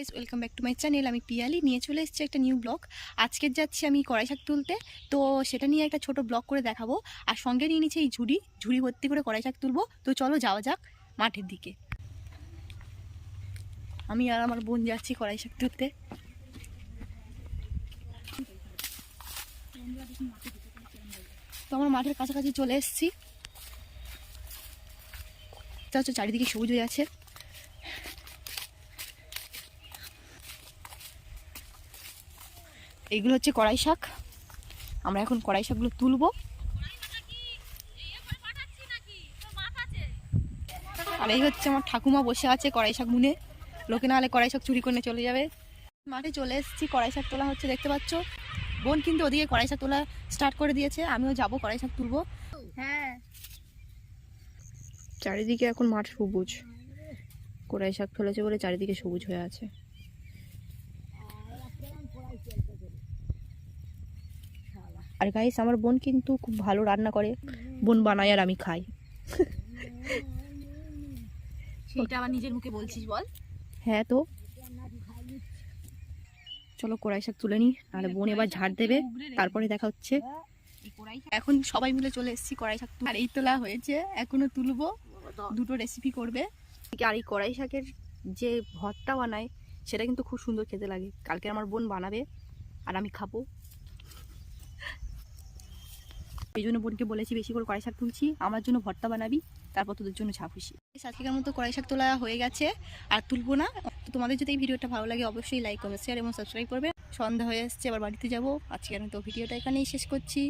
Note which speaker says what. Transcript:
Speaker 1: Guys welcome back to my channel আমি পিয়ালি, নিয়ে চলে এসেছি একটা নিউ ব্লগ আজকে যাচ্ছি আমি কড়াই শাক তুলতে। তো সেটা নিয়ে একটা ছোট ব্লগ করে দেখাবো। আর সঙ্গে নিয়ে নিচ্ছে এই ঝুড়ি। ঝুড়ি ভর্তি করে কড়াই শাক তুলবো। তো চলো যাওয়া যাক মাঠের দিকে। আমি আর আমার বোন যাচ্ছি কড়াই শাক তুলতে। তো আমার মাঠের কাছাকাছি চলে এসেছি। হচ্ছে চারিদিকে সবুজ হয়ে আছে। এইগুলো হচ্ছে কড়াই শাক। আমরা এখন কড়াই শাকগুলো তুলবো। আর এই হচ্ছে আমার ঠাকুমা বসে আছে কড়াই শাক মুনে। লোকে না হলে কড়াই শাক চুরি করে চলে যাবে। মাঠে চলে এসেছি কড়াই শাক তোলা হচ্ছে দেখতে পাচ্ছ? বোন কিন্তু ওদিকে কড়াই শাক তোলা স্টার্ট করে দিয়েছে আমিও যাব কড়াই শাক তুলবো।
Speaker 2: হ্যাঁ।
Speaker 1: চারিদিকে এখন মাঠ সবুজ। কড়াই শাক ফেলেছে বলে চারিদিকে সবুজ হয়ে আছে। আর গাইস আমার বোন কিন্তু খুব ভালো রান্না করে। বোন বানায় আর আমি খাই।
Speaker 2: সেটা আবার নিজের মুখে বলছিস বল।
Speaker 1: হ্যাঁ তো। চলো কড়াই শাক তুলে নি আর বোন এবার ঝাড় দেবে। তারপরে দেখা হচ্ছে। এখন সবাই মিলে চলে এসেছি কড়াই শাক। আর এই তোলা হয়েছে এখনও তুলবো। দুটো রেসিপি করবে। আর এই কড়াই শাকের যে ভর্তা বানায় সেটা কিন্তু খুব সুন্দর খেতে লাগে। কালকে আমার বোন বানাবে আর আমি খাব। এই জন্য বোনকে বলেছি বেশি করে কড়াই শাক তুলছি, আমার জন্য ভর্তা বানাবি, তারপর তোদের জন্য ছাপুষি আজকের মতো কড়াই শাক তোলা হয়ে গেছে, আর তুলবো না। তোমাদের যদি এই ভিডিওটা ভালো লাগে, অবশ্যই লাইক কমেন্ট শেয়ার এবং সাবস্ক্রাইব করবে। সন্ধ্যা হয়ে এসছে আবার বাড়িতে যাব। আজকে আমি তো ভিডিওটা এখানেই শেষ করছি।